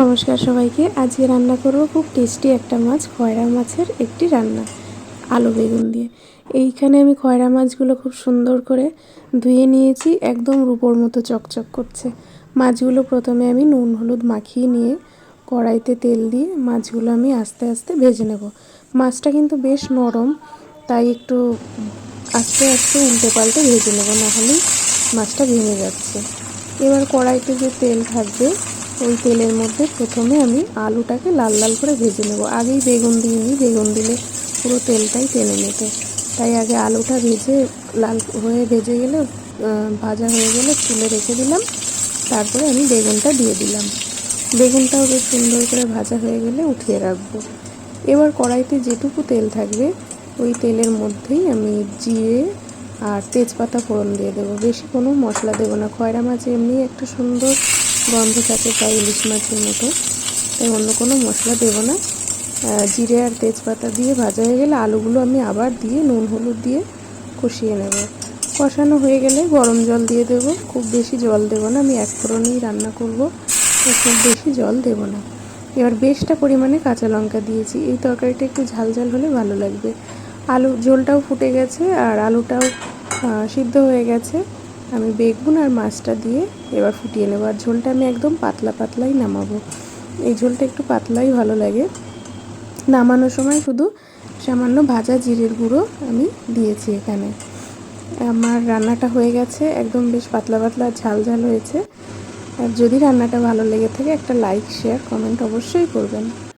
নমস্কার সবাইকে। আজকে রান্না করব খুব টেস্টি একটা মাছ, খয়রা মাছের একটি রান্না, আলু বেগুন দিয়ে। এইখানে আমি খয়রা মাছগুলো খুব সুন্দর করে ধুয়ে নিয়েছি, একদম রূপোর মতো চকচক করছে। মাছগুলো প্রথমে আমি নুন, হলুদ মাখিয়ে নিয়ে কড়াইতে তেল দিয়ে মাছগুলো আমি আস্তে আস্তে ভেজে নেব। মাছটা কিন্তু বেশ নরম, তাই একটু আস্তে আস্তে উল্টে পাল্টে ভেজে নেব নাহলেই মাছটা ভেঙে যাচ্ছে। এবার কড়াইতে যে তেল থাকবে ওই তেলের মধ্যে প্রথমে আমি আলুটাকে লাল লাল করে ভেজে নেব। আগেই বেগুন দিয়ে নিই বেগুন দিলে পুরো তেলটাই টেনে নিত তাই আগে আলুটা ভেজে লাল হয়ে ভেজে গেলে ভাজা হয়ে গেলে তুলে রেখে দিলাম। তারপরে আমি বেগুনটা দিয়ে দিলাম। বেগুনটাও বেশ সুন্দর করে ভাজা হয়ে গেলে উঠিয়ে রাখব। এবার কড়াইতে যেটুকু তেল থাকবে, ওই তেলের মধ্যেই আমি জিরে আর তেজপাতা ফোড়ন দিয়ে দেবো। বেশি কোনো মশলা দেবো না। খয়রা মাছ এমনি একটা সুন্দর গন্ধ থাকে প্রায় ইলিশ মাছের মতো। তাই অন্য কোনো মশলা দেবো না। জিরে আর তেজপাতা দিয়ে ভাজা হয়ে গেলে আলুগুলো আমি আবার দিয়ে নুন, হলুদ দিয়ে কষিয়ে নেব। কষানো হয়ে গেলে গরম জল দিয়ে দেবো। খুব বেশি জল দেবো না, আমি এক ফোড়নেই রান্না করব। খুব বেশি জল দেবো না। এবার বেশটা পরিমাণে কাঁচা লঙ্কা দিয়েছি। এই তরকারিটা একটু ঝাল ঝাল হলে ভালো লাগবে। আলু, ঝোলটাও ফুটে গেছে আর আলুটাও সিদ্ধ হয়ে গেছে। আমি বেগুন আর মাছটা দিয়ে এবার ফুটিয়ে নেব। আর ঝোলটা আমি একদম পাতলা পাতলাই নামাবো। এই ঝোলটা একটু পাতলাই ভালো লাগে। নামানোর সময় শুধু সামান্য ভাজা জিরের গুঁড়ো আমি দিয়েছি এখানে। আমার রান্নাটা হয়ে গেছে, একদম বেশ পাতলা পাতলা ঝাল ঝাল হয়েছে। আর যদি রান্নাটা ভালো লেগে থাকে একটা লাইক শেয়ার কমেন্ট অবশ্যই করবেন।